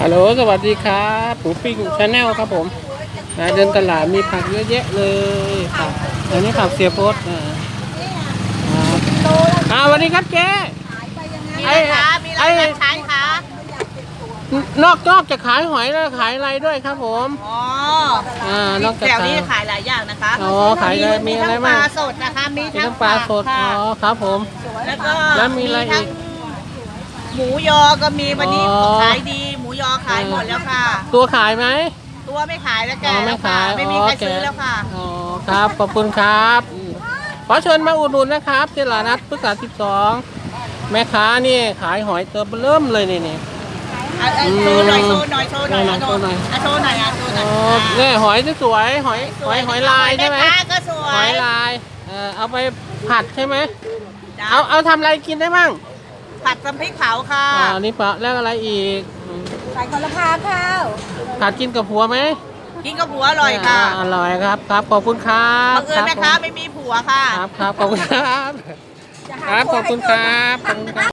ฮัลโหลสวัสดีครับปูปิ้งชาแนลครับผมมาเดินตลาดมีผักเยอะแยะเลยผักอันนี้ผักเสียโพสอ่าครับอ่าสวัสดีครับเจ๊มีอะไรคะมีอะไรรับใช้คะนอกนอกจากขายหอยแล้วขายอะไรด้วยครับผม อ๋ออ่านอกจากแถวขายนี้ขายหลายอย่างนะคะ อ๋อ ขายอะไรมีอะไรทั้งปบ้างลาสดนะคะ มีมีทั้ทั้งงปลาสดค่ะอ๋อ ครับผม แล้วก็แล้วมีอะไรอีกทั้งหมูยอก็มีวันนี้อ๋อขายดีหมูย อขายหมดแล้วค่ะ ตัวขายไหมตัวไม่ขายแล้วแกอ๋อไม่แล้วค่ะขายไม่มีอ๋อใครแกซื้อแล้วค่ะอ๋อครับ ขอบคุณครับอืมขอเชิญมาอุดหนุนนะครับที่ตลาดนัดพฤกษา12 แม่ค้านี่ขายหอยตัวเริ่มเลยนี่นี่อะอะโชว์หน่อยโชว์หน่อยโชว์หน่อยโชว์หน่อยอะโชว์หน่อยอะโชว์หน่อ๋อยอนี่หอยสวยๆหอยหอยหอยลายใช่ไหมแค้าก็สวหอยยลายเออเอาไปผัดใช่ไหมจ้ะเอาเอาทำอะไรกินได้บ้างผัดน้ำพริกเผาค่ะอ่านี่ปะแล้วอะไรอีก อืมใส่คนละพาข้าวผัดกินกับผัวไหมกินกับหัวอร่อยค่ะาอร่อยครับครับขอบคุณครับบังเอิญแม่ค้าไม่มีผัวค่ะ ครับครับขอบคุณครับ จะหาครับผัวขอบคุณให้ครับขอบคุณครับ